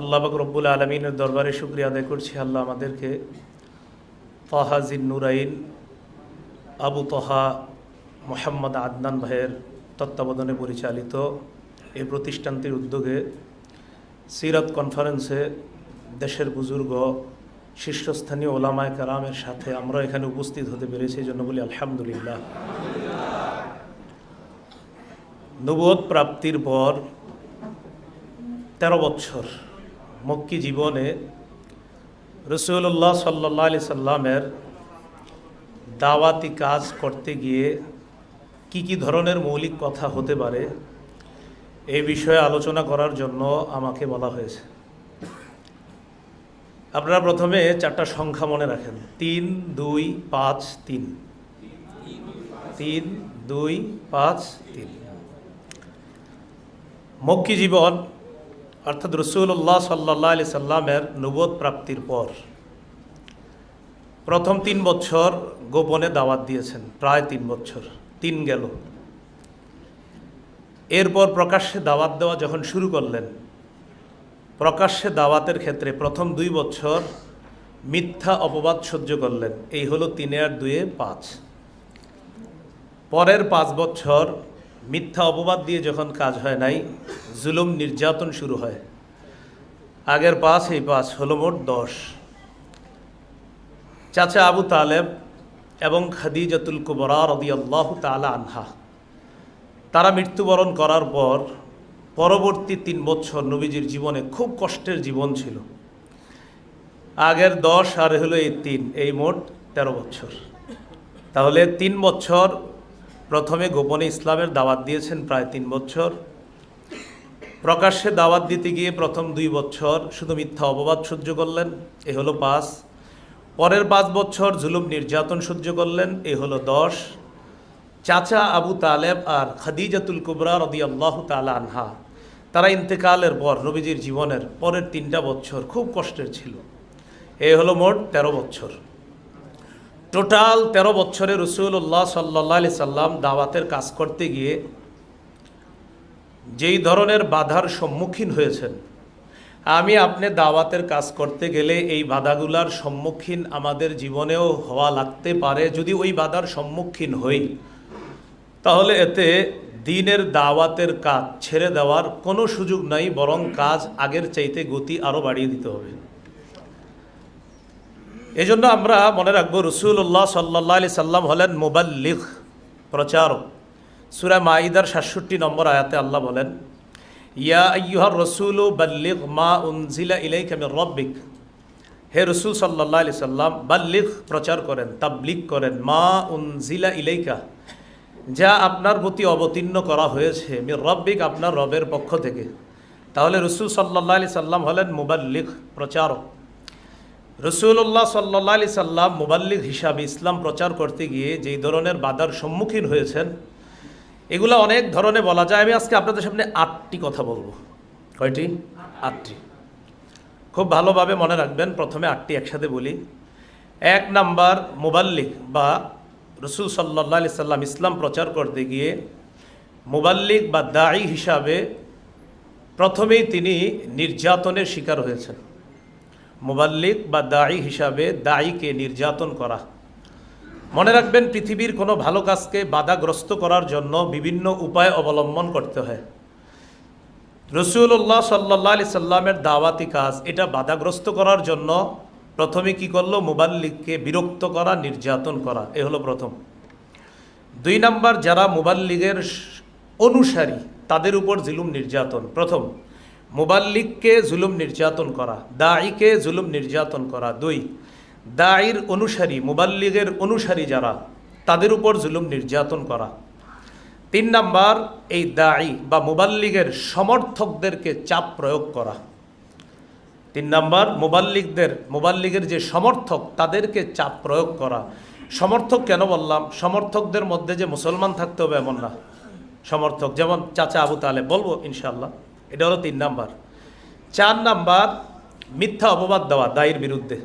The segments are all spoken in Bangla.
আল্লাহ রব্বুল আলমিনের দরবারে শুক্রিয়া আদায় করছি। আল্লাহ আমাদেরকে ফাহাজিন নুরাইন, আবু তহা, মোহাম্মদ আদনান ভাইয়ের তত্ত্বাবধানে পরিচালিত এই প্রতিষ্ঠানটির উদ্যোগে সিরাত কনফারেন্সে দেশের বুজুর্গ, শীর্ষস্থানীয় ওলামায় কারামের সাথে আমরা এখানে উপস্থিত হতে পেরেছি জন্য বলি আলহামদুলিল্লাহ। নবদ প্রাপ্তির পর তেরো বছর মক্কি জীবনে রসুল্লাহ সাল্লা আলি সাল্লামের দাওয়াতি কাজ করতে গিয়ে কি কি ধরনের মৌলিক কথা হতে পারে এই বিষয়ে আলোচনা করার জন্য আমাকে বলা হয়েছে। আপনারা প্রথমে চারটা সংখ্যা মনে রাখেন। তিন, দুই, পাঁচ, তিন। তিন, দুই, পাঁচ, তিন। মক্কি জীবন অর্থাৎ রসুল্লাহ সাল্লাহ আলি সাল্লামের নবদ প্রাপ্তির পর প্রথম তিন বছর গোপনে দাওয়াত দিয়েছেন, প্রায় তিন বছর, তিন গেল। এরপর প্রকাশ্যে দাওয়াত দেওয়া যখন শুরু করলেন, প্রকাশ্যে দাওয়াতের ক্ষেত্রে প্রথম দুই বছর মিথ্যা অপবাদ সহ্য করলেন, এই হলো তিনে আর দুয়ে পাঁচ। পরের পাঁচ বছর মিথ্যা অপবাদ দিয়ে যখন কাজ হয় নাই, জুলুম নির্যাতন শুরু হয়। আগের পাঁচ, এই পাঁচ হলো মোট দশ। চাচা আবু তালেব এবং খাদিজাতুল কুবরা রদি আল্লাহ তালা আনহা, তারা মৃত্যুবরণ করার পর পরবর্তী তিন বছর নবীজির জীবনে খুব কষ্টের জীবন ছিল। আগের দশ আর হলো এই তিন, এই মোট তেরো বছর। তাহলে তিন বছর প্রথমে গোপনে ইসলামের দাওয়াত দিয়েছেন প্রায় তিন বছর। প্রকাশ্যে দাওয়াত দিতে গিয়ে প্রথম দুই বছর শুধু মিথ্যা অপবাদ সহ্য করলেন, এ হলো পাঁচ। পরের পাঁচ বছর জুলুম নির্যাতন সহ্য করলেন, এ হলো দশ। চাচা আবু তালেব আর খাদিজাতুল কুবরা রদি আল্লাহ তালা আনহা, তারা ইন্তেকালের পর নবীজির জীবনের পরের তিনটা বছর খুব কষ্টের ছিল। এ হলো মোট তেরো বছর। টোটাল তেরো বছরে রসুল্লাহ সাল্লাহ আলি সাল্লাম দাওয়াতের কাজ করতে গিয়ে যেই ধরনের বাধার সম্মুখীন হয়েছেন, আমি আপনি দাওয়াতের কাজ করতে গেলে এই বাধাগুলার সম্মুখীন আমাদের জীবনেও হওয়া লাগতে পারে। যদি ওই বাধার সম্মুখীন হই, তাহলে এতে দিনের দাওয়াতের কাজ ছেড়ে দেওয়ার কোনো সুযোগ নাই, বরং কাজ আগের চাইতে গতি আরও বাড়িয়ে দিতে হবে। এজন্য আমরা মনে রাখব রসুল্লাহ সাল্লাহ আলি সাল্লাম হলেন মোবাল্লিগ, প্রচারক। সুরা মাইদার সাতষট্টি নম্বর আয়াতে আল্লাহ বলেন, ইয়া আyyuহার রসুল বাল্লিগ মা উনজিলা ইলাইক আমি রব্বিক। হে রসুল সাল্লাহ আলি সাল্লাম, বাল্লিগ প্রচার করেন, তাবলিগ করেন, মা উনজিলা ইলাইকা, যা আপনার প্রতি অবতীর্ণ করা হয়েছে, মির রব্বিক আপনার রবের পক্ষ থেকে। তাহলে রসুল সাল্লাহ আলি সাল্লাম হলেন মুবাল্লিগ, প্রচারক। রসুল্লাহ সাল্লাহ আলি সাল্লাম মুবাল্লিগ হিসাবে ইসলাম প্রচার করতে গিয়ে যেই ধরনের বাধার সম্মুখীন হয়েছেন, এগুলো অনেক ধরনের বলা যায়। আমি আজকে আপনাদের সামনে আটটি কথা বলব। কয়টি? আটটি। খুব ভালোভাবে মনে রাখবেন, প্রথমে আটটি একসাথে বলি। এক নাম্বার মোবাল্লিক বা রসুল সাল্লাহ আলি সাল্লাম ইসলাম প্রচার করতে গিয়ে মোবাল্লিক বা দায়ী হিসাবে প্রথমেই তিনি নির্যাতনের শিকার হয়েছেন। মুবাল্লিক বা দায়ী হিসাবে দায়ীকে নির্যাতন করা। মনে রাখবেন, পৃথিবীর কোনো ভালো কাজকে বাধাগ্রস্ত করার জন্য বিভিন্ন উপায় অবলম্বন করতে হয়। রসুল্লাহ সাল্লাহ আলি সাল্লামের দাওয়াতি কাজ, এটা বাধাগ্রস্ত করার জন্য প্রথমে কি করল? মুবাল্লিককে বিরক্ত করা, নির্যাতন করা, এ হলো প্রথম। দুই নাম্বার, যারা মুবাল্লিগের অনুসারী, তাদের উপর জিলুম, নির্যাতন। প্রথম মুবাল্লিককে জুলুম নির্যাতন করা দায়ীকে জুলুম নির্যাতন করা। দুই দায়ীর অনুসারী, মুবাল্লিগের অনুসারী যারা, তাদের উপর জুলুম নির্যাতন করা। তিন নাম্বার, এই দায়ী বা মুবাল্লিগের সমর্থকদেরকে চাপ প্রয়োগ করা। তিন নাম্বার মুবাল্লিকদের মুবাল্লিগের যে সমর্থক, তাদেরকে চাপ প্রয়োগ করা। সমর্থক কেন বললাম? সমর্থকদের মধ্যে যে মুসলমান থাকতে হবে এমন না। সমর্থক, যেমন চাচা আবু তালে বলব ইনশাল্লাহ এটা হলো তিন নাম্বার। চার নাম্বার, মিথ্যা অপবাদ দেওয়া, দায়ের বিরুদ্ধে।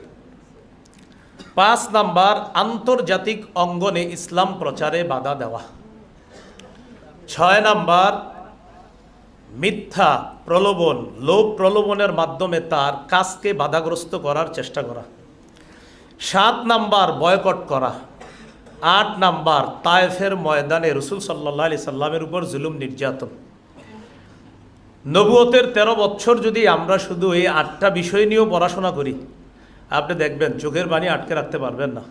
পাঁচ নাম্বার, আন্তর্জাতিক অঙ্গনে ইসলাম প্রচারে বাধা দেওয়া। ছয় নাম্বার, মিথ্যা প্রলোভন, লোভ প্রলোভনের মাধ্যমে তার কাজকে বাধাগ্রস্ত করার চেষ্টা করা। সাত নাম্বার, বয়কট করা। আট নাম্বার, তায়েফের ময়দানে রসুল সাল্লাহ আলি সাল্লামের উপর জুলুম নির্যাতন। নবুয়তের তেরো বছর যদি আমরা শুধু এই আটটা বিষয় নিয়েও পড়াশোনা করি, আপনি দেখবেন চোখের বাণী আটকে রাখতে পারবেন না।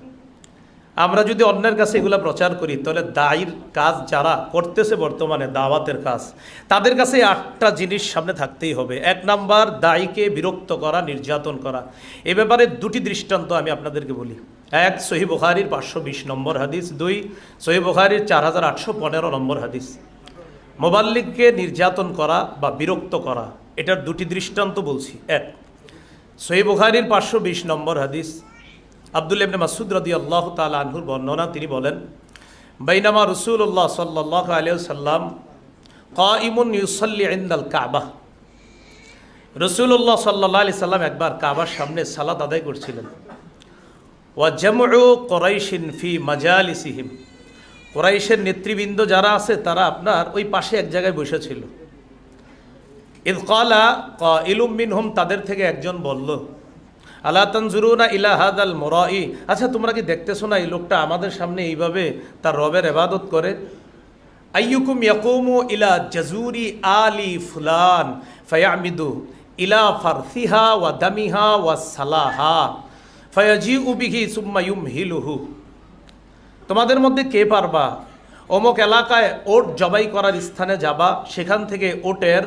আমরা যদি অন্যের কাছে এগুলো প্রচার করি, তাহলে দায়ের কাজ যারা করতেছে বর্তমানে দাওয়াতের কাজ, তাদের কাছে আটটা জিনিস সামনে থাকতেই হবে। এক নাম্বার, দায়ীকে বিরক্ত করা, নির্যাতন করা। এ ব্যাপারে দুটি দৃষ্টান্ত আমি আপনাদেরকে বলি। এক সহি বুখারির পাঁচশো বিশ নম্বর হাদিস। দুই সহি বুখারির চার হাজার আটশো পনেরো নম্বর হাদিস। মোবাল্লিককে নির্যাতন করা বা বিরক্ত করা, এটার দুটি দৃষ্টান্ত বলছি। এক, সহি বুখারির পাঁচশো বিশ নম্বর হাদিস। আব্দুল ইবনে মাসুদ রদি আল্লাহ তাল আনহুর বর্ণনা, তিনি বলেন, বাইনামা রসুল্লাহ সাল্লাহ আলিয়া সাল্লাম কাইমুন ইউসল্লি ইন্দাল কাবা। রসুল্লাহ সাল্লাহ আলি সাল্লাম একবার কাবার সামনে সালাদ আদায় করছিলেন। ওয়া জামু কোরাইশিন ফি মাজালিসিহিম। কোরাইশের নেতৃবৃন্দ যারা আছে, তারা আপনার ওই পাশে এক জায়গায় বসেছিল ইদ কালা ইলুম মিনহুম, তাদের থেকে একজন বলল আল্লাহ তানজুরুনা ইলা হাদাল মোরাই? আচ্ছা তোমরা কি দেখতেছো না এই লোকটা আমাদের সামনে এইভাবে তার রবের এবাদত করে? আইয়ুকুম ইয়াকুমু ইলা জাজুরি আলি ফুলান, ফায়ামিদু ইলা ফারসিহা ওয়া দামিহা ওয়া সালাহা ফায়াজি উবিহি সুম্মা ইউমহিলুহু। তোমাদের মধ্যে কে পারবা? অমুক এলাকায় ওট জবাই করার স্থানে যাবা, সেখান থেকে ওটের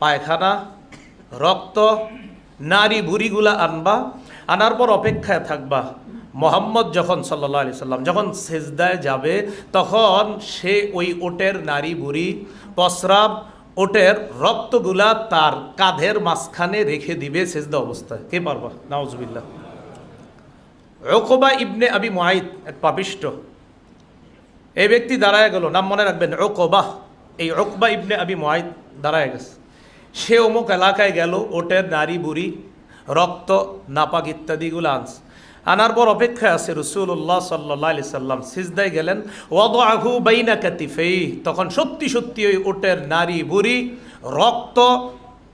পায়খানা, রক্ত, নারী বুড়িগুলা আনবা, আনার পর অপেক্ষায় থাকবা। মোহাম্মদ যখন সাল্লাহ আলি সাল্লাম যখন সেজদায় যাবে, তখন সে ওই ওটের নারী বুড়ি, প্রস্রাব ওটের রক্তগুলা তার কাঁধের মাঝখানে রেখে দিবে সেজদা অবস্থায়। কে পারবা? নাওজবিল্লা ওকবা ইবনে আবি এক পাপিষ্ট। এই ব্যক্তি দাঁড়ায় গেল। নাম মনে রাখবেন ওকবা এই ওকবা ইবনে আবি মুআইদ দাঁড়ায় গেছে। সে অমুক এলাকায় গেল ওটের নারী, বুড়ি, রক্ত, নাপাক ইত্যাদিগুলো আনস আনার পর অপেক্ষায় আছে রসুল্লাহ সাল্লাহ আলি সাল্লাম। সিজদায় গেলেন আহু বাইনা কাতিফেই তখন সত্যি সত্যি ওই ওটের নারী, বুড়ি, রক্ত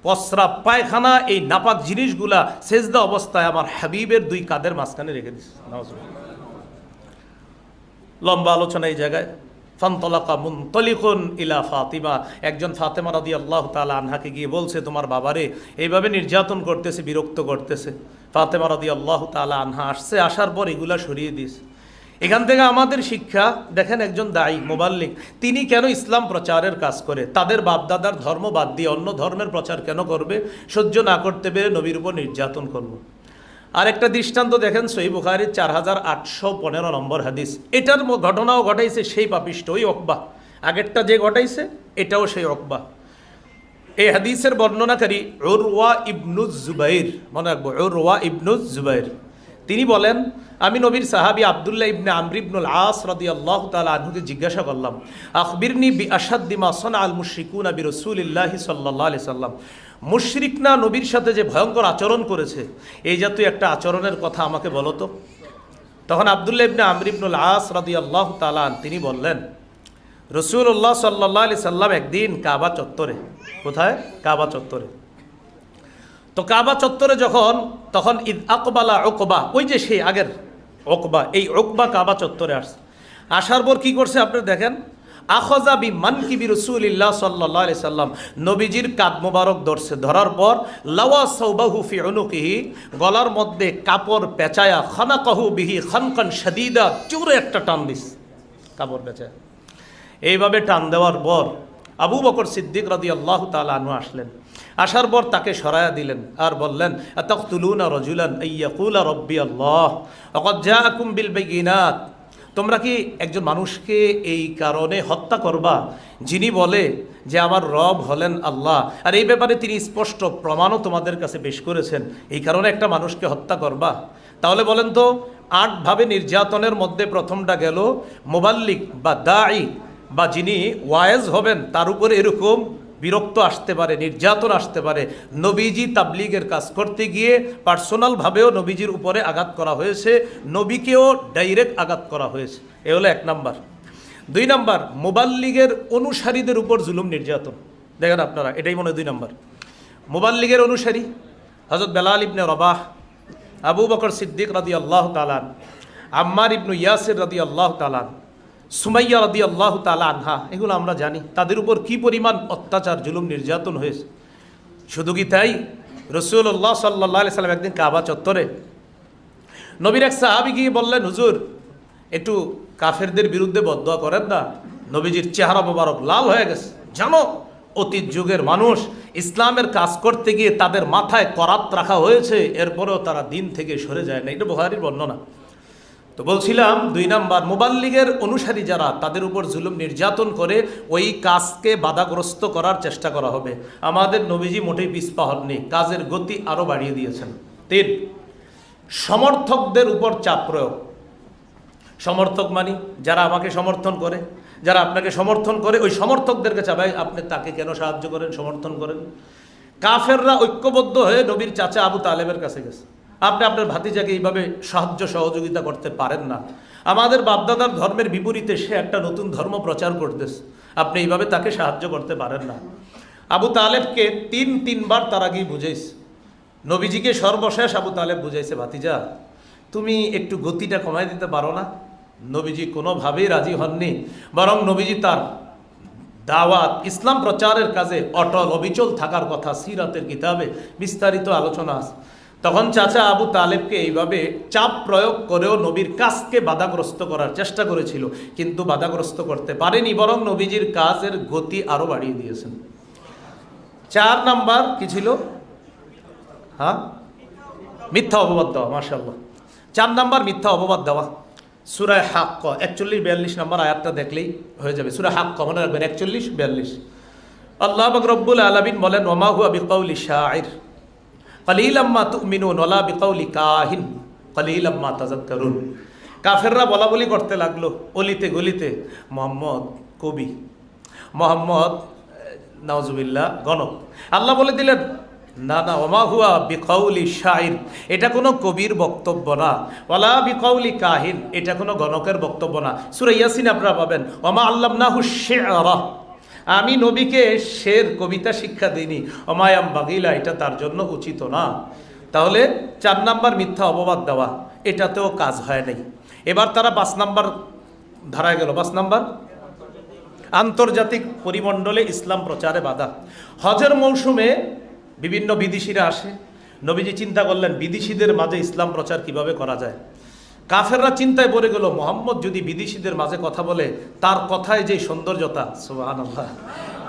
পসরা পায়খানা, এই নাপাক জিনিসগুলা সেজদা অবস্থায় আমার হাবিবের দুই কাদের মাঝখানে রেখে দিচ্ছে লম্বা আলোচনা এই জায়গায়। ফান্তলাকা মুনতলিকুন ইলা ফাতিমা। একজন ফাতেমা রাদি আল্লাহ তালা আনহাকে গিয়ে বলছে, তোমার বাবারে এইভাবে নির্যাতন করতেছে, বিরক্ত করতেছে। ফাতেমা রাদি আল্লাহ তালা আনহা আসছে, আসার পর এগুলা সরিয়ে দিস এখান থেকে আমাদের শিক্ষা, দেখেন একজন দায়ী মোবাল্লিক তিনি কেন ইসলাম প্রচারের কাজ করে? তাদের বাপদাদার ধর্ম বাদ দিয়ে অন্য ধর্মের প্রচার কেন করবে? সহ্য না করতে পেরে নবীর উপর নির্যাতন করব। আর একটা দৃষ্টান্ত দেখেন সই বুখারির চার হাজার আটশো পনেরো নম্বর হাদিস। এটার ঘটনাও ঘটাইছে সেই পাপিষ্ট ওই অকবা আগেরটা যে ঘটাইছে, এটাও সেই অকবা এই হাদিসের বর্ণনাকারী ওরওয়া ইবনুজ জুবাইর, মনে রাখব ওরওয়া ইবনুজ জুবাইর। তিনি বলেন, আমি নবীর সাহাবি আবদুল্লাহ ইবনে আমর ইবনুল আস রাদি আল্লাহ তালা আনহুকে জিজ্ঞাসা করলাম, আখবিরনি বি আসাদ্দিমা সনা আল মুশরিকুন আবি রসুলিল্লাহি সাল্লাহ আলি সাল্লাম? মুশরিক না নবীর সাথে যে ভয়ঙ্কর আচরণ করেছে? এই জাতীয় একটা আচরণের কথা আমাকে বলো তো। তখন আবদুল্লাহ ইবনে আমর ইবনুল আস রাদি আল্লাহ তালান তিনি বললেন রসুল্লাহ সাল্লাহ আলি সাল্লাম একদিন কাবা চত্বরে। কোথায়? কাবা চত্বরে। তো কাবা চত্বরে যখন, তখন ঈদ আকবালা ওকবা ওই যে সেই আগের ওকবা এই ওকবা কাবা চত্বরে আসছে। আসার পর কি করছে আপনি দেখেন? আখজা বি মান কিবি রসুলিল্লাহ সাল্লাহ আলি সাল্লাম, নবীজির কাদ মোবারক ধরছে। ধরার পর, লাওয়া সৌবাহু ফি অনুকিহি গলার মধ্যে কাপড় পেঁচায়া, খানাকাহু বিহি খানখান সাদিদা চুরে একটা টান দিস কাপড় পেঁচায়। এইভাবে টান দেওয়ার পর আবু বকর সিদ্দিক রাদি আল্লাহ তালু আসলেন। আসার পর তাকে সরায়া দিলেন আর বললেন, আতাকতুলুনা রজুলান আইয়াকুলা রব্বি আল্লাহ অকদ জাআকুম বিল বাইয়িনাত তোমরা কি একজন মানুষকে এই কারণে হত্যা করবা? যিনি বলে যে আমার রব হলেন আল্লাহ। আর এই ব্যাপারে তিনি স্পষ্ট প্রমাণও তোমাদের কাছে পেশ করেছেন। এই কারণে একটা মানুষকে হত্যা করবা? তাহলে বলেন তো আটভাবে নির্যাতনের মধ্যে প্রথমটা গেল, মোবাল্লিক বা দায়ী বা যিনি ওয়ায়েজ হবেন, তার উপরে এরকম বিরক্ত আসতে পারে, নির্যাতন আসতে পারে, নবীজি তাবলিগের কাজ করতে গিয়ে পার্সোনালভাবেও নবীজির উপরে আঘাত করা হয়েছে, নবীকেও ডাইরেক্ট আঘাত করা হয়েছে। এ হলো এক নাম্বার। দুই নাম্বার, মোবাল্লিগের অনুসারীদের উপর জুলুম, নির্যাতন। দেখেন আপনারা, এটাই মনে দুই নম্বর। মুবাল্লিগের অনুসারী হজরত বেলাল ইবনে রবাহ, আবু বকর সিদ্দিক রাদি আল্লাহ তালান আম্মার ইবনু ইয়াসির রাদি আল্লাহ তালান সুমাইয়া রাদি আল্লাহ তালা আনহা, এগুলো আমরা জানি। তাদের উপর কি পরিমাণ অত্যাচার, জুলুম, নির্যাতন হয়েছে? শুধু কি তাই? রসুল্লাহ সাল্লাহ সাল্লাম একদিন কাবা চত্বরে নবীর এক সাহাবি গিয়ে বললেন, হুজুর, একটু কাফেরদের বিরুদ্ধে বদয়া করেন না। নবীজির চেহারা মোবারক লাল হয়ে গেছে। জানো, অতীত যুগের মানুষ ইসলামের কাজ করতে গিয়ে তাদের মাথায় করাত রাখা হয়েছে, এরপরেও তারা দিন থেকে সরে যায় না। এটা বুহারির বর্ণনা। তো বলছিলাম দুই নাম্বার মোবাল্লিগের অনুসারী যারা, তাদের উপর জুলুম নির্যাতন করে ওই কাজকে বাধাগ্রস্ত করার চেষ্টা করা হবে। আমাদের নবীজি মোটেই পিছপা হননি, কাজের গতি আরও বাড়িয়ে দিয়েছেন। তিন, সমর্থকদের উপর চাপ প্রয়োগ। সমর্থক মানি যারা আমাকে সমর্থন করে, যারা আপনাকে সমর্থন করে, ওই সমর্থকদেরকে চাবাই আপনি তাকে কেন সাহায্য করেন, সমর্থন করেন? কাফেররা ঐক্যবদ্ধ হয়ে নবীর চাচা আবু তালেবের কাছে গেছে। আপনি আপনার ভাতিজাকে এইভাবে সাহায্য সহযোগিতা করতে পারেন না। আমাদের বাপদাদার ধর্মের বিপরীতে সে একটা নতুন ধর্ম প্রচার করতেছে। আপনি এইভাবে তাকে সাহায্য করতে পারেন না। আবু তালেবকে তিন, তিনবার তারা গিয়ে বুঝাইছে। নবীজিকে সর্বশেষ আবু তালেব বুঝাইছে, ভাতিজা, তুমি একটু গতিটা কমাই দিতে পারো না? নবীজি কোনোভাবেই রাজি হননি। বরং নবীজি তার দাওয়াত ইসলাম প্রচারের কাজে অটল, অবিচল থাকার কথা সিরাতের কিতাবে বিস্তারিত আলোচনা আছে। তখন চাচা আবু তালেবকে এইভাবে চাপ প্রয়োগ করেও নবীর কাজকে বাধাগ্রস্ত করার চেষ্টা করেছিল, কিন্তু বাধাগ্রস্ত করতে পারেনি, বরং নবীজির কাজের গতি আরও বাড়িয়ে দিয়েছেন। চার নাম্বার কি ছিল? হ্যাঁ? মিথ্যা অপবাদ দেওয়া মার্শাল্লাহ চার নাম্বার মিথ্যা অপবাদ দেওয়া। সুরায় হাক্ক, একচল্লিশ, বিয়াল্লিশ নম্বর আয়াতটা দেখলেই হয়ে যাবে। সুরায় হাক্ক, মনে রাখবেন, একচল্লিশ, বিয়াল্লিশ। আল্লাহ রব্বুল আলমিন বলেন ওমাহু বিকৌলি শাহির কলিলাম্মা তুমিনুন, ওলা বিকৌলি কাহিন। কলিলাম্মা তাজাক্কারুন। কাফেররা বলা বলি করতে লাগল, অলিতে গলিতে, মোহাম্মদ কবি, মোহাম্মদ নওয়াজুবিল্লাহ গণক। আল্লাহ বলে দিলেন, না না, ওমা হুয়া বিকৌলি শাহির এটা কোনো কবির বক্তব্য না। ওলা বিকৌলি কাহিন, এটা কোনো গণকের বক্তব্য না। সুরা ইয়াসিন আপনারা পাবেন, ওমা আল্লাহ নাহু শেয়ারা। আমি নবীকে শের কবিতা শিক্ষা দিইনি। অমায়াম বাগিলা, এটা তার জন্য উচিত না। তাহলে চার নাম্বার মিথ্যা অপবাদ দেওয়া, এটাতেও কাজ হয় নাই। এবার তারা পাঁচ নাম্বার ধারায় গেল। পাঁচ নাম্বার? আন্তর্জাতিক পরিমণ্ডলে ইসলাম প্রচারে বাধা। হজের মৌসুমে বিভিন্ন বিদেশিরা আসে। নবীজি চিন্তা করলেন, বিদেশিদের মাঝে ইসলাম প্রচার কীভাবে করা যায়? কাফেররা চিন্তায় পড়ে গেল, মোহাম্মদ যদি বিদেশিদের মাঝে কথা বলে, তার কথায় যে সৌন্দর্যতা সুবাহান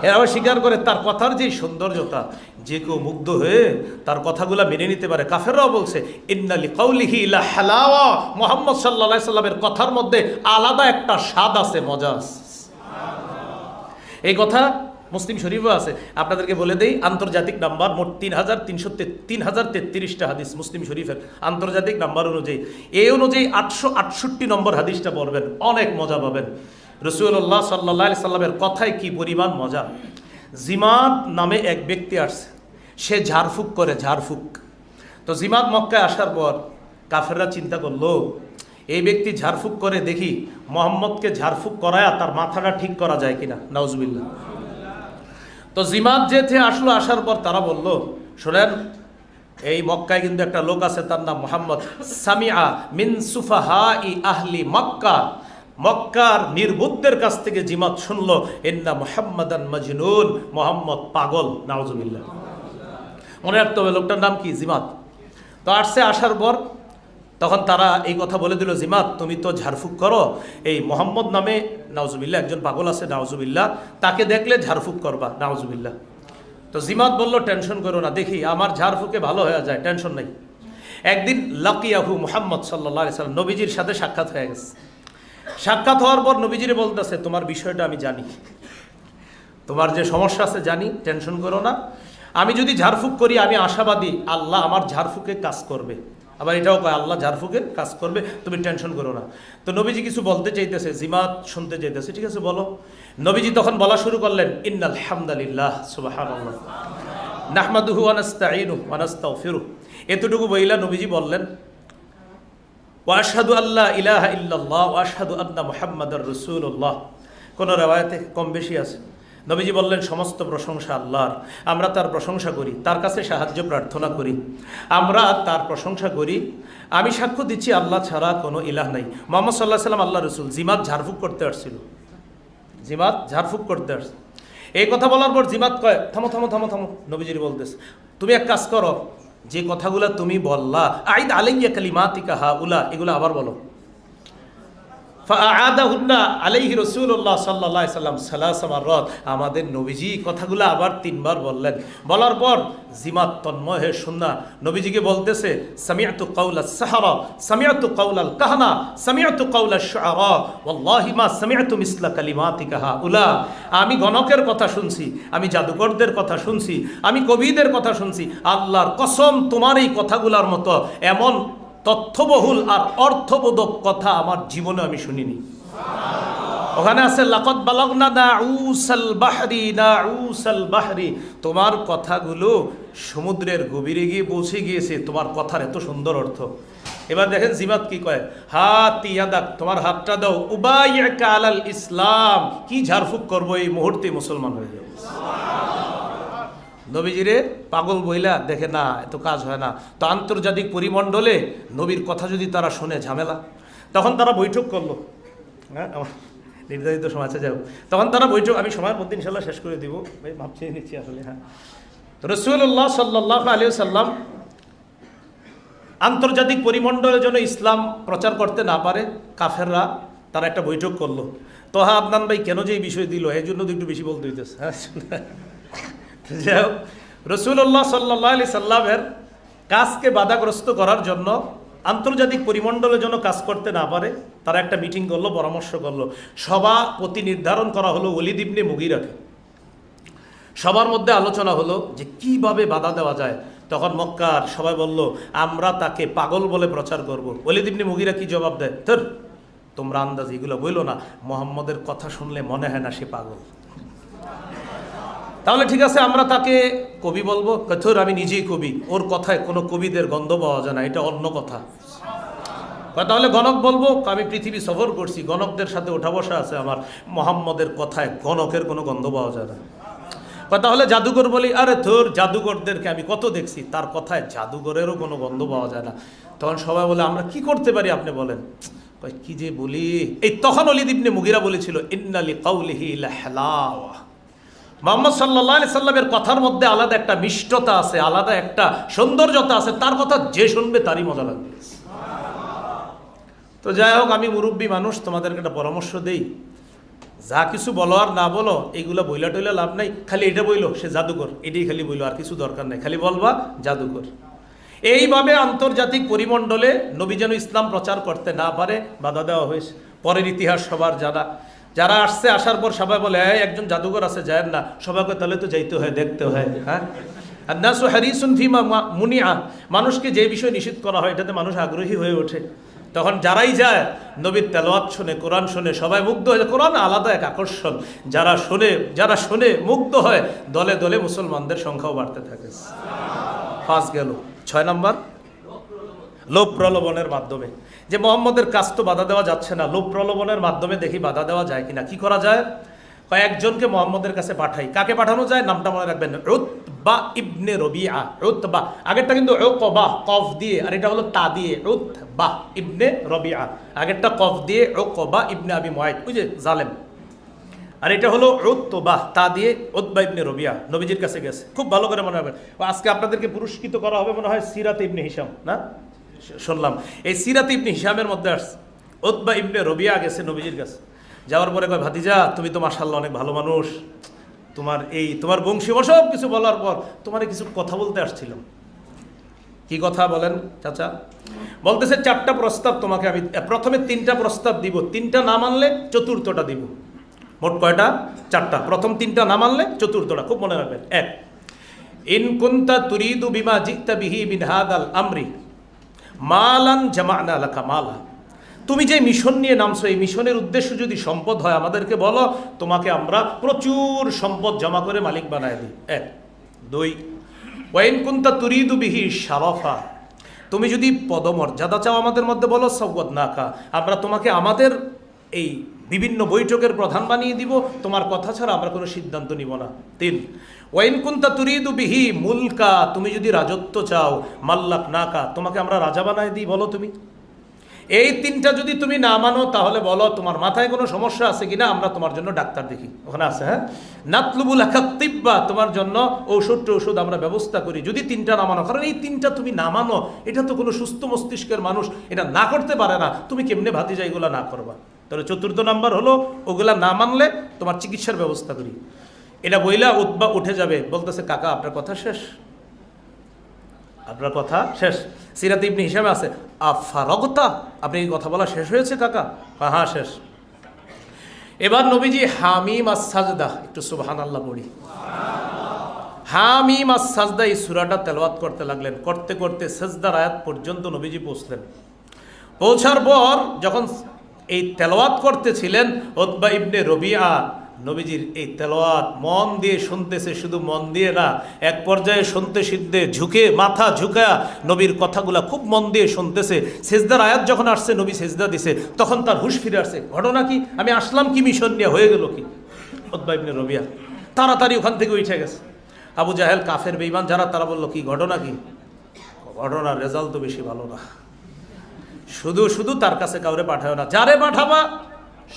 এরা স্বীকার করে, তার কথার যে সৌন্দর্যতা, যে কেউ মুগ্ধ হয়ে তার কথাগুলা মেনে নিতে পারে। কাফেররাও বলছে ইন্নালি কৌলিহি হালাওয়া। মোহাম্মদ সাল্লা সাল্লামের কথার মধ্যে আলাদা একটা স্বাদ আছে, মজা এই কথা মুসলিম শরীফও আছে। আপনাদেরকে বলে দেই, আন্তর্জাতিক নাম্বার মোট তিন হাজার তিনশো তিন হাজার তেত্রিশটা হাদিস মুসলিম শরীফের। আন্তর্জাতিক নাম্বার অনুযায়ী। এই অনুযায়ী আটশো আটষট্টি নম্বর হাদিসটা পড়বেন। অনেক মজা পাবেন। রসুল্লাহ সাল্লাহ সাল্লামের কথায় কি পরিমাণ মজা? জিমাদ নামে এক ব্যক্তি আসছে। সে ঝাড়ফুক করে, ঝাড়ফুক। তো জিমাদ মক্কায় আসার পর কাফেররা চিন্তা করল, এই ব্যক্তি ঝাড়ফুক করে দেখি মোহাম্মদকে ঝাড়ফুক করায় তার মাথাটা ঠিক করা যায় কিনা? নাউজবিল্লা তো জিমাত যেতে আসলো, আসার পর তারা বলল, শোনেন, এই মক্কায় কিন্তু একটা লোক আছে, তার নাম মোহাম্মদ সামিয়া মিন সুফাহা ই আহলি মক্কা। মক্কার নির্বুদ্ধের কাছ থেকে জিমাত শুনলো এন্না মোহাম্মদান মজনুন। মোহাম্মদ পাগল নাওজুবিল্লাহ মনে রাখতে হবে, লোকটার নাম কি? জিমাত। তো আসছে, আসার পর তখন তারা এই কথা বলে দিল, জিমাত, তুমি তো ঝাড়ফুক করো। এই মোহাম্মদ নামে নাওজুবিল্লা একজন পাগল আছে নাওজুবিল্লা তাকে দেখলে ঝাড়ফুক করবা নাওজুবিল্লা তো জিমাত বলল, টেনশন করো না, দেখি, আমার ঝাড়ফুকে ভালো হয়ে যায়, টেনশন নেই। একদিন লাকিয়াহু মোহাম্মদ সাল্লাহ সাল্লাম নবীজির সাথে সাক্ষাৎ হয়ে গেছে। সাক্ষাৎ হওয়ার পর নবীজির বলতেছে, তোমার বিষয়টা আমি জানি। তোমার যে সমস্যা আছে, জানি, টেনশন করো না। আমি যদি ঝাড়ফুক করি, আমি আশাবাদী, আল্লাহ আমার ঝাড়ফুকে কাজ করবে। আবার এটাও কয়, আল্লাহ ঝাড়ফুকে কাজ করবে, তুমি টেনশন করো না। তো নবীজি কিছু বলতে চাইতেছে, জিমাত শুনতে চাইতেছে, ঠিক আছে, বলো। নবীজি তখন বলা শুরু করলেন, ইন্নাল হামদালিল্লাহ নাহমাদুহু আনাস্তাইনু এতটুকু বইলা নবীজি বললেন ওয়াশহাদু আল্লাহ ইলাহা ইল্লাল্লাহ ওয়াশহাদু আন্না মুহাম্মাদার রাসূলুল্লাহ। কোন রেওয়ায়াতে কম বেশি আছে? নবীজি বললেন, সমস্ত প্রশংসা আল্লাহর। আমরা তার প্রশংসা করি, তার কাছে সাহায্য, প্রার্থনা করি। আমরা তার প্রশংসা করি। আমি সাক্ষ্য দিচ্ছি, আল্লাহ ছাড়া কোনো ইলাহ নাই। মোহাম্মদ সাল্লাহ সাল্লাম আল্লাহ রসুল, জিমাত ঝাড়ফুক করতে আসছিল। জিমাত ঝাড়ফুক করতে আসছে। এই কথা বলার পর জিমাত কয়, থামো থামো থামো থামো। নবীজির বলতেছে, তুমি এক কাজ করো, যে কথাগুলো তুমি বললা, আইদ আলাইয়া কালিমাতিকা হা উলা এগুলো আবার বলো। আমাদের নবীজি কথাগুলো আবার তিনবার বললেন। বলার পর জিমাত তন্ময় হয়ে শুননা। নবীজিকে বলতেছে আমি গণকের কথা শুনছি, আমি জাদুকরদের কথা শুনছি, আমি কবিদের কথা শুনছি। আল্লাহর কসম তোমার এই কথাগুলার মতো এমন তথ্যবহুল আর অর্থবোধক কথা আমার জীবনে আমি শুনিনি। ওখানে আছে লাকত বালগনা না উসাল বাহরি না উসাল বাহরি। তোমার কথাগুলো সমুদ্রের গভীরে গিয়ে পৌঁছে গিয়েছে, তোমার কথার এত সুন্দর অর্থ। এবার দেখেন জিমাত কি কয়, হাত ইয়াদাক, তোমার হাতটা দাও উবাইয়াকা আলাল ইসলাম। কি ঝাড়ফুক করব এই মুহূর্তে মুসলমান হয়ে যাবে। নবীজিরে পাগল বইলা দেখে, না, এত কাজ হয় না। তো আন্তর্জাতিক পরিমণ্ডলে নবীর কথা যদি তারা শোনে, ঝামেলা। তখন তারা বৈঠক করল। হ্যাঁ নির্ধারিত সময় আছে যাও তখন তারা বৈঠক, আমি সময়ের মধ্যে ইনশাল্লাহ শেষ করে দিব। ভাই চেয়ে নিচ্ছি আসলে হ্যাঁ। রসুল্লাহ সাল্লাহ আলিয়া সাল্লাম আন্তর্জাতিক পরিমণ্ডলের জন্য ইসলাম প্রচার করতে না পারে, কাফেররা তারা একটা বৈঠক করল। তো হ্যাঁ আদনান ভাই কেন যে এই বিষয় দিল? এই জন্য তো একটু বেশি বলতে হইতেছে। হ্যাঁ যাই রসুল্লাহ সাল্লাহ আলি সাল্লামের কাজকে বাধাগ্রস্ত করার জন্য আন্তর্জাতিক পরিমণ্ডলের জন্য কাজ করতে না পারে, তারা একটা মিটিং করল, পরামর্শ করল। সভাপতি নির্ধারণ করা হলো অলিদ ইবনে মুগিরাকে। সবার মধ্যে আলোচনা হলো যে কীভাবে বাধা দেওয়া যায়। তখন মক্কার সবাই বলল, আমরা তাকে পাগল বলে প্রচার করব। অলিদ ইবনে মুগিরা কি জবাব দেয়? তোর তোমরা আন্দাজ এগুলো বইলো না। মোহাম্মদের কথা শুনলে মনে হয় না সে পাগল। তাহলে ঠিক আছে, আমরা তাকে কবি বলব। কথর, আমি নিজেই কবি। ওর কথায় কোনো কবিদের গন্ধ পাওয়া যায় না, এটা অন্য কথা। তাহলে গণক বলব, আমি পৃথিবী সফর করছি, গণকদের সাথে ওঠা বসা আছে আমার। মোহাম্মদের কথায় গণকের কোনো গন্ধ পাওয়া যায় না। তাহলে জাদুঘর বলি, আরে তোর জাদুঘরদেরকে আমি কত দেখছি, তার কথায় জাদুঘরেরও কোনো গন্ধ পাওয়া যায় না। তখন সবাই বলে, আমরা কি করতে পারি আপনি বলেন। কি যে বলি? এই তখন অলিদ ইবনে মুগিরা বলেছিল, ইন্নালি কাউলিহি লাহলাওয়া। মোহাম্মদ সাল্লাহ আলি সাল্লামের কথার মধ্যে আলাদা একটা মিষ্টতা আছে, আলাদা একটা সৌন্দর্যতা আছে, তার কথা যে শুনবে তারই মজা লাগবে। তো যাই হোক, আমি মুরব্বী মানুষ, তোমাদেরকে একটা পরামর্শ দেই। যা কিছু বলো আর না বলো এইগুলো বইলা টইলা লাভ নাই, খালি এটা বইলো, সে জাদুকর, এটাই খালি বইলো, আর কিছু দরকার নাই, খালি বলবা জাদুকর। এইভাবে আন্তর্জাতিক পরিমণ্ডলে নবী যেন ইসলাম প্রচার করতে না পারে, বাধা দেওয়া হয়েছে। পরের ইতিহাস সবার যারা যারা আসছে, আসার পর সবাই বলে একজন জাদুঘর আছে যায় না। সবাইকে তাহলে তো যাইতে হয়, দেখতে হয়। হ্যাঁ? মুনিয়া। মানুষকে যে বিষয় নিষিদ্ধ করা হয়, এটাতে মানুষ আগ্রহী হয়ে ওঠে। তখন যারাই যায়, নবীর তেলোয়াত শোনে, কোরআন শোনে, সবাই মুগ্ধ হয়ে কোরআন আলাদা এক আকর্ষণ। যারা শোনে যারা শোনে মুগ্ধ হয়, দলে দলে মুসলমানদের সংখ্যাও বাড়তে থাকে। পাঁচ গেল। ছয় নম্বর? লোভ প্রলোভনের মাধ্যমে। যে মোহাম্মদের কাজ তো বাধা দেওয়া যাচ্ছে না, লোভ প্রলোভনের মাধ্যমে দেখি বাধা দেওয়া যায় কিনা, কি করা যায়? কয়েকজনকে মোহাম্মদের কাছে পাঠাই। কাকে পাঠানো যায়? নামটা মনে রাখবেন রুত বা ইবনে রবিআ রুত বা আগেরটা কিন্তু বা কফ দিয়ে, আর এটা হলো তা দিয়ে রুত বা ইবনে রবিআ। আগেরটা কফ দিয়ে বা ইবনে আবি মহাইদ বুঝে জালেম। আর এটা হলো বা তা দিয়ে ওতবা ইবনে রবিয়া নবীজির কাছে গেছে। খুব ভালো করে মনে হবে আজকে আপনাদেরকে পুরস্কৃত করা হবে মনে হয় সিরাত ইবনে হিসাম না? শুনলাম, এই সিরাত ইবনে হিসামের মধ্যে আসছে। ওতবা ইবনে রবিয়া গেছে নবীজির কাছে। যাওয়ার পরে কয়, ভাতিজা, তুমি তো মাসাল্লাহ অনেক ভালো মানুষ। তোমার এই, তোমার বংশী সব কিছু বলার পর তোমার কিছু কথা বলতে আসছিলাম। কি কথা বলেন, চাচা? বলতেছে, চারটা প্রস্তাব তোমাকে আমি, প্রথমে তিনটা প্রস্তাব দিব। তিনটা না মানলে চতুর্থটা দিব। মোট কয়টা? চারটা। প্রথম তিনটা না মানলে চতুর্থটা। খুব মনে রাখবেন। এক ইনকুন্তা তুরিদু বিমা জিতা বিহি বিন হাদ আল আমরি। মালান জামান আলাকা মালা। তুমি যে মিশন নিয়ে নামছো, এই মিশনের উদ্দেশ্য যদি সম্পদ হয়, আমাদেরকে বলো, তোমাকে আমরা প্রচুর সম্পদ জমা করে মালিক বানায় দিই। এক। দুই, ওয়াইন কুন্তা তুরিদুবিহি সারফা তুমি যদি পদমর্যাদা চাও আমাদের মধ্যে, বলো, সৌগত না খা আমরা তোমাকে আমাদের এই বিভিন্ন বৈঠকের প্রধান বানিয়ে দিব। তোমার কথা ছাড়া আমরা কোনো সিদ্ধান্ত নিব না। তিন, ওয়াইন কুন্তা তুরিদু বিহি মুলকা, তুমি যদি রাজত্ব চাও মাল্লাক নাকা তোমাকে আমরা রাজা বানায় দিই, বলো তুমি। এই তিনটা যদি তুমি না মানো, তাহলে বলো, তোমার মাথায় কোনো সমস্যা আছে কিনা, আমরা তোমার জন্য ডাক্তার দেখি। ওখানে আছে হ্যাঁ? নাতলুবুল তিব্বা, তোমার জন্য ঔষধ টৌষধ আমরা ব্যবস্থা করি। যদি তিনটা না মানো, কারণ এই তিনটা তুমি না মানো, এটা তো কোনো সুস্থ মস্তিষ্কের মানুষ, এটা না করতে পারে না। তুমি কেমনে ভাতিজা এগুলো না করবা? তাহলে চতুর্থ নাম্বার হলো ওগুলা না মানলে তোমার চিকিৎসার ব্যবস্থা করি। এটা বইলা উৎবা উঠে যাবে বলতেছে কাকা আপনার কথা শেষ। আপনার কথা শেষ। সিরাত ইবনি হিসাবে আছে আফারগতা আপনি কথা বলা শেষ হয়েছে কাকা? হ্যাঁ, হ্যাঁ শেষ। এবার নবীজি হামিম আর সাজদা একটু সুবহান আল্লাহ পড়ি। হামিম আর সাজদা এই সুরাটা তেলাওয়াত করতে লাগলেন। করতে করতে সেজদার আয়াত পর্যন্ত নবীজি পৌঁছলেন। পৌঁছার পর যখন এই তেলাওয়াত করতেছিলেন ওতবা ইবনে রবিআ। নবীজির এই তেলাওয়াত মন দিয়ে শুনতেছে, শুধু মন দিয়ে না, এক পর্যায়ে শুনতে শিখতে ঝুঁকে, মাথা ঝুঁকা নবীর কথাগুলা খুব মন দিয়ে শুনতেছে। সেজদার আয়াত যখন আসছে, নবী সেজদা দিছে, তখন তার হুশ ফিরে আসছে ঘটনা কি? আমি আসলাম কি মিশন নিয়ে? হয়ে গেল কি? ইবনে রবিয়া তাড়াতাড়ি ওখান থেকে উঠে গেছে। আবু জাহেল কাফের বেইমান যারা, তারা বলল, কি ঘটনা কি? ঘটনার রেজাল্ট তো বেশি ভালো না। শুধু শুধু তার কাছে কাউরে পাঠায় না। যারে পাঠাবা,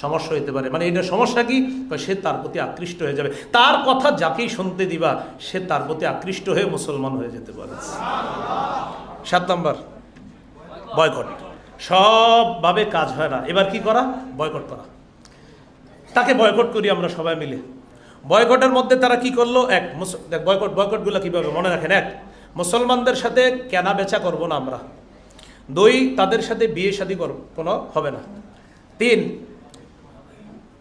সমস্যা হইতে পারে। মানে এটা সমস্যা কি? সে তার প্রতি আকৃষ্ট হয়ে যাবে। তার কথা যাকেই শুনতে দিবা, সে তার প্রতি আকৃষ্ট হয়ে মুসলমান হয়ে যেতে পারে। সাত নম্বর, বয়কট। সবভাবে কাজ হয় না। এবার কি করা? বয়কট করা। তাকে বয়কট করি আমরা সবাই মিলে। বয়কটের মধ্যে তারা কি করল? এক বয়কট, বয়কটগুলো কীভাবে? মনে রাখেন, এক, মুসলমানদের সাথে কেনা বেচা করব না আমরা। দুই, তাদের সাথে বিয়ে করব কোনো হবে না। তিন,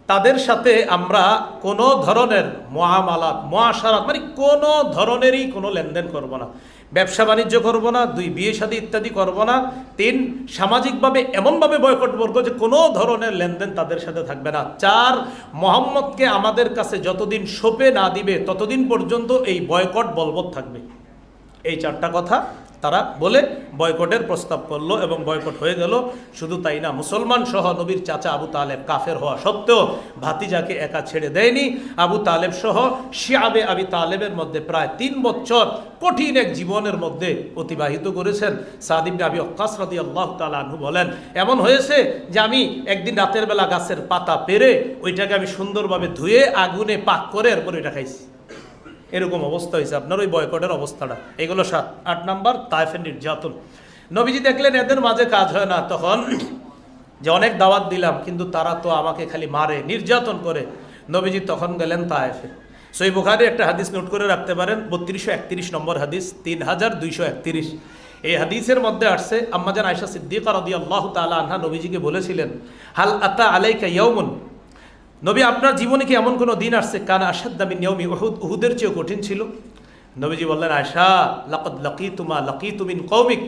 তাদের সাথে আমরা কোনো ধরনের মহামালাত, মহাসারাত মানে কোনো ধরনেরই কোনো লেনদেন করব না। ব্যবসা বাণিজ্য করব না, দুই, বিয়ে শাদী ইত্যাদি করব না। তিন, সামাজিকভাবে এমনভাবে বয়কট করব যে কোনো ধরনের লেনদেন তাদের সাথে থাকবে না। চার, মোহাম্মদকে আমাদের কাছে যতদিন সোপে না দিবে, ততদিন পর্যন্ত এই বয়কট বলবৎ থাকবে। এই চারটা কথা তারা বলে বয়কটের প্রস্তাব করল এবং বয়কট হয়ে গেল। শুধু তাই না, মুসলমান সহ নবীর চাচা আবু তালেব কাফের হওয়া সত্ত্বেও ভাতিজাকে একা ছেড়ে দেয়নি। আবু তালেব সহ শিয়াবে আবি তালেবের মধ্যে প্রায় তিন বছর কঠিন এক জীবনের মধ্যে অতিবাহিত করেছেন। সাদিবনে আবি অক্কাস রাদি আল্লাহ তালু বলেন, এমন হয়েছে যে আমি একদিন রাতের বেলা গাছের পাতা পেরে ওইটাকে আমি সুন্দরভাবে ধুয়ে আগুনে পাক করে এরপর ওইটা খাইছি। এরকম অবস্থা হয়েছে। আপনার ওই বয়কটের অবস্থাটা। এগুলো সাত, আট নাম্বার তাইফের নির্যাতন। নবীজি দেখলেন এদের মাঝে কাজ হয় না। তখন যে অনেক দাওয়াত দিলাম, কিন্তু তারা তো আমাকে খালি মারে, নির্যাতন করে। নবীজি তখন গেলেন তায়েফে সই বুখারি একটা হাদিস নোট করে রাখতে পারেন। বত্রিশশো একত্রিশ নম্বর হাদিস, তিন হাজার দুইশো একত্রিশ। এই হাদিসের মধ্যে আসছে আম্মাজান আয়সা সিদ্দিকা রদি আল্লাহ তালা আনহা নবীজিকে বলেছিলেন, হাল আতা আলাইকা ইয়ৌমন নবী, আপনার জীবনে কি এমন কোনো দিন আসছে? কান আসাদ্দামি নিয়মি উহুদ, উহুদের চেয়েও কঠিন ছিল। নবীজি বললেন আশা লাকদ লাকি তুমা লাকি তুমিন কৌমিক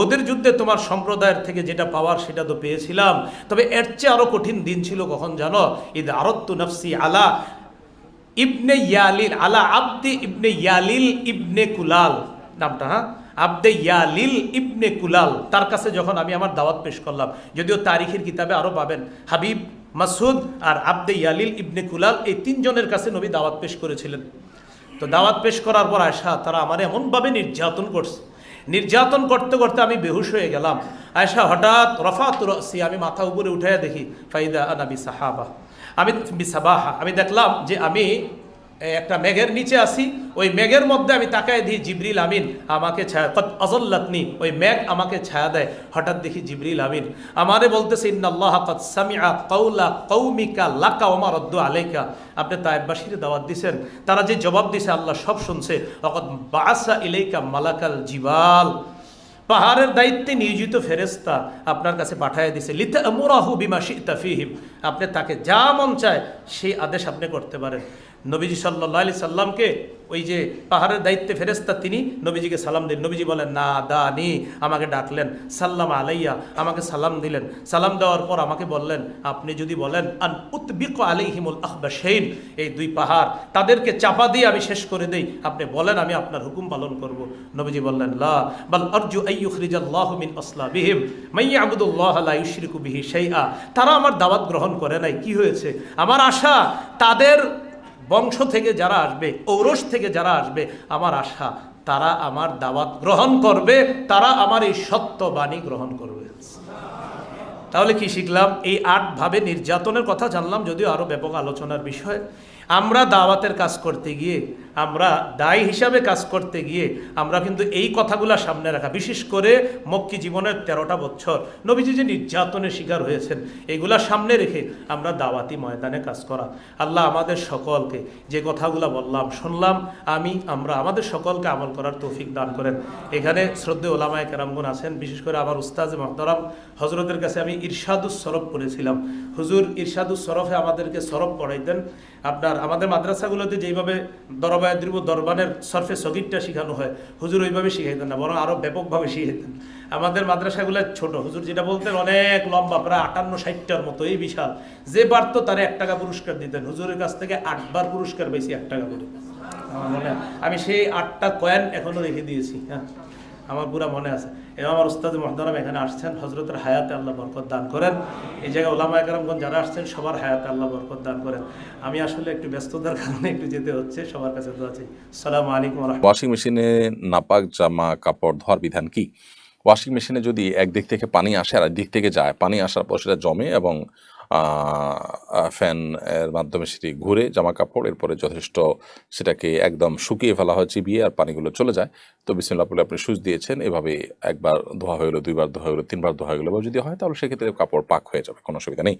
ওদের যুদ্ধে তোমার সম্প্রদায়ের থেকে যেটা পাওয়ার সেটা তো পেয়েছিলাম। তবে এর চেয়ে আরও কঠিন দিন ছিল কখন জানো? ঈদ আরত্তু নফসি আলা ইবনে ইয়ালিল, আলা আব্দি ইবনে ইয়ালিল ইবনে কুলাল। নামটা হ্যাঁ? আব্দে ইয়ালিল ইবনে কুলাল, তার কাছে যখন আমি আমার দাওয়াত পেশ করলাম, যদিও তারিখের কিতাবে আরও পাবেন, হাবিব, মাসুদ আর আব্দে ইয়ালিল ইবনে কুলাল, এই তিনজনের কাছে নবী দাওয়াত পেশ করেছিলেন। তো দাওয়াত পেশ করার পর আয়সা তারা আমার এমনভাবে নির্যাতন করছে। নির্যাতন করতে করতে আমি বেহুশ হয়ে গেলাম। আয়সা হঠাৎ রফাত রসি, আমি মাথা উপরে উঠাইয়া দেখি, ফাইদা আনাবি সাহাবা। আমি বিসাবাহা আমি দেখলাম যে আমি একটা মেঘের নিচে আসি ওই মেঘের মধ্যে আমি তাকায় দিই জিবরিল আমিন আমাকে ছায়া কত ওই মেঘ আমাকে ছায়া দেয়। হঠাৎ দেখি জিবরিল আমিন। আমারে বলতেছে, ইন্নাল্লাহ সামিআ কৌলা কৌমিকা লাকা আপনি তাইবাসীর দাওয়াত দিছেন। তারা যে জবাব দিছে, আল্লাহ সব শুনছে। অকদ বাসা ইলাইকা মালাকাল জিবাল। পাহাড়ের দায়িত্বে নিয়োজিত ফেরেস্তা আপনার কাছে পাঠায় দিছে লিতে আমরাহু বিমা শিতা ফিহিম। আপনি তাকে যা মন চায়, সেই আদেশ আপনি করতে পারেন। নবীজি সাল্লাহ আলি সাল্লামকে ওই যে পাহাড়ের দায়িত্বে ফেরেস্তা তিনি নবীজিকে সালাম দিলেন। নবীজি বলেন, না দা নি আমাকে ডাকলেন, সাল্লাম আলাইয়া, আমাকে সালাম দিলেন। সালাম দেওয়ার পর আমাকে বললেন, আপনি যদি বলেন, আন উৎবিক আলাইহিমুল আহবাসেইন এই দুই পাহাড় তাদেরকে চাপা দিয়ে আমি শেষ করে দেই, আপনি বলেন, আমি আপনার হুকুম পালন করব। নবীজি বললেন, লা, বাল আরজু আইয়ুখরিজাল্লাহু মিন আসলাবিহিম মাইয়া আবুদুল্লাহ লা ইউশরিকু বিহি শাইআ। তারা আমার দাওয়াত গ্রহণ করে নাই। কি হয়েছে? আমার আশা, তাদের বংশ থেকে যারা আসবে, ঔরস থেকে যারা আসবে, আমার আশা, তারা আমার দাওয়াত গ্রহণ করবে, তারা আমার এই সত্যবাণী গ্রহণ করবে। তাহলে কি শিখলাম? এই আট ভাবে নির্যাতনের কথা জানলাম যদিও আরও ব্যাপক আলোচনার বিষয়। আমরা দাওয়াতের কাজ করতে গিয়ে, আমরা দায়ী হিসাবে কাজ করতে গিয়ে, আমরা কিন্তু এই কথাগুলো সামনে রাখা। বিশেষ করে মক্কি জীবনের তেরোটা বছর। নবীজি যে নির্যাতনের শিকার হয়েছেন, এগুলা সামনে রেখে আমরা দাওয়াতি ময়দানে কাজ করা। আল্লাহ আমাদের সকলকে যে কথাগুলো বললাম, শুনলাম, আমি, আমরা আমাদের সকলকে আমল করার তৌফিক দান করেন। এখানে শ্রদ্ধে ওলামায় কেরামগুন আছেন, বিশেষ করে আমার উস্তাজ মহতরাম। হজরতের কাছে আমি ইরশাদুস সরফ পড়েছিলাম। হুজুর ইরশাদুস সরফে আমাদেরকে সরফ পড়াইতেন আপনার আমাদের মাদ্রাসাগুলোতে যেইভাবে দরবায় দ্রিব দরবানের সরফে সগিরটা শেখানো হয়, হুজুর ওইভাবে শিখাইতেন না, বরং আরও ব্যাপকভাবে শিখাইতেন। আমাদের মাদ্রাসাগুলো ছোট, হুজুর যেটা বলতেন, অনেক লম্বা, প্রায় আটান্ন, ষাটটার মতো, এই বিশাল। যে পারতো তারা এক টাকা পুরস্কার দিতেন, হুজুরের কাছ থেকে আটবার পুরস্কার বেশি এক টাকা করে। আমি সেই আটটা কয়েন এখনও রেখে দিয়েছি হ্যাঁ। আমার পুরা মনে আছে। এবং আমার উস্তাদ মহতারাম এখানে আসছেন হজরতের হায়াতে আল্লাহ বরকত দান করেন। এই জায়গায় ওলামা একরামগঞ্জ যারা আসছেন, সবার হায়াতে আল্লাহ বরকত দান করেন। আমি আসলে একটু ব্যস্ততার কারণে একটু যেতে হচ্ছে, সবার কাছে তো আছি সালাম আলাইকুম ওয়াশিং মেশিনে নাপাক জামা কাপড় ধোয়ার বিধান কি? ওয়াশিং মেশিনে যদি একদিক থেকে পানি আসে আর দিক থেকে যায়, পানি আসার পর সেটা জমে এবং ফ্যান এর মাধ্যমে সেটি ঘুরে জামা কাপড় এরপরে যথেষ্ট সেটাকে একদম শুকিয়ে ফেলা হয় চিবিয়ে আর পানিগুলো চলে যায়। তো বিসমিল্লাহ বলে আপনি সুচ দিয়েছেন এভাবে একবার ধোয়া হয়ে গেলো দুইবার ধোয়া হয়ে গেলো তিনবার ধোয়া হয়ে গেলো বা যদি হয় তাহলে সেক্ষেত্রে কাপড় পাক হয়ে যাবে কোনো অসুবিধা নেই।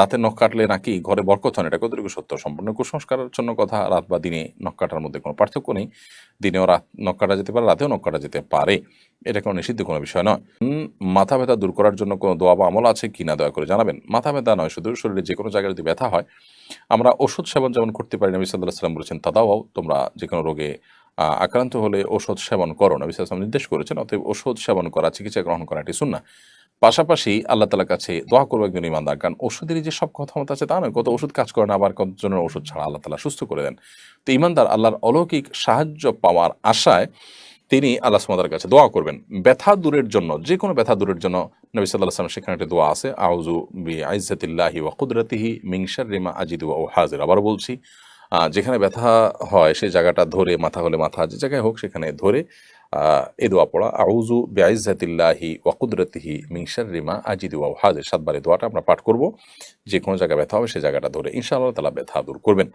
রাতে নখ কাটলে নাকি ঘরে বরকত হয় না, এটা কতটুকু সত্য? সম্পূর্ণ কুসংস্কারের জন্য কথা রাত বা দিনে নখ কাটার মধ্যে কোনো পার্থক্য নেই। দিনেও রাত নখ কাটা যেতে পারে রাতেও নখ কাটা যেতে পারে। এটা কোনো নিষিদ্ধ কোনো বিষয় নয়। মাথা ব্যথা দূর করার জন্য কোনো দোয়া বা আমল আছে কি না দয়া করে জানাবেন। মাথা ব্যথা নয় শুধু শরীরে যে কোনো জায়গায় যদি ব্যথা হয়, আমরা ওষুধ সেবন যেমন করতে পারি, নবী সাল্লাহ সাল্লাম বলেছেন তাদাও তোমরা যে কোনো রোগে আক্রান্ত হলে ওষুধ সেবন করো। নবী সাল্লাম নির্দেশ করেছেন, অতএব ওষুধ সেবন করা, চিকিৎসা গ্রহণ করা এটি শুননা পাশাপাশি আল্লাহ তালার কাছে দোয়া করব একজন ইমানদার কারণ ওষুধেরই যে সব ক্ষমতা আছে তা নয়, কত ওষুধ কাজ করে না, আবার কতজনের ওষুধ ছাড়া আল্লাহ তালা সুস্থ করে দেন। তো ইমানদার আল্লাহর অলৌকিক সাহায্য পাওয়ার আশায় তিনি আল্লাহ সুমাদার কাছে দোয়া করবেন। ব্যথা দূরের জন্য যে কোনো ব্যথা দূরের জন্য নবী সাল্লাহ আসলাম সেখানে একটি দোয়া আছে আউজু বি আইজাতিল্লাহি ওয়া কুদরতিহি মিংসার রিমা আজিদ ও হাজির আবার বলছি যেখানে ব্যথা হয় সেই জায়গাটা ধরে, মাথা হলে মাথা, যে জায়গায় হোক সেখানে ধরে এ দোয়া পড়া আউজু বেআইজাতিল্লাহি ওয়াকুদরতিহি মিংসার রিমা আজিদ ওয়া হাজির সাতবার দোয়াটা আমরা পাঠ করব যে কোনো জায়গায় ব্যথা হবে সেই জায়গাটা ধরে, ইনশাআল্লাহ তালা ব্যথা দূর করবেন।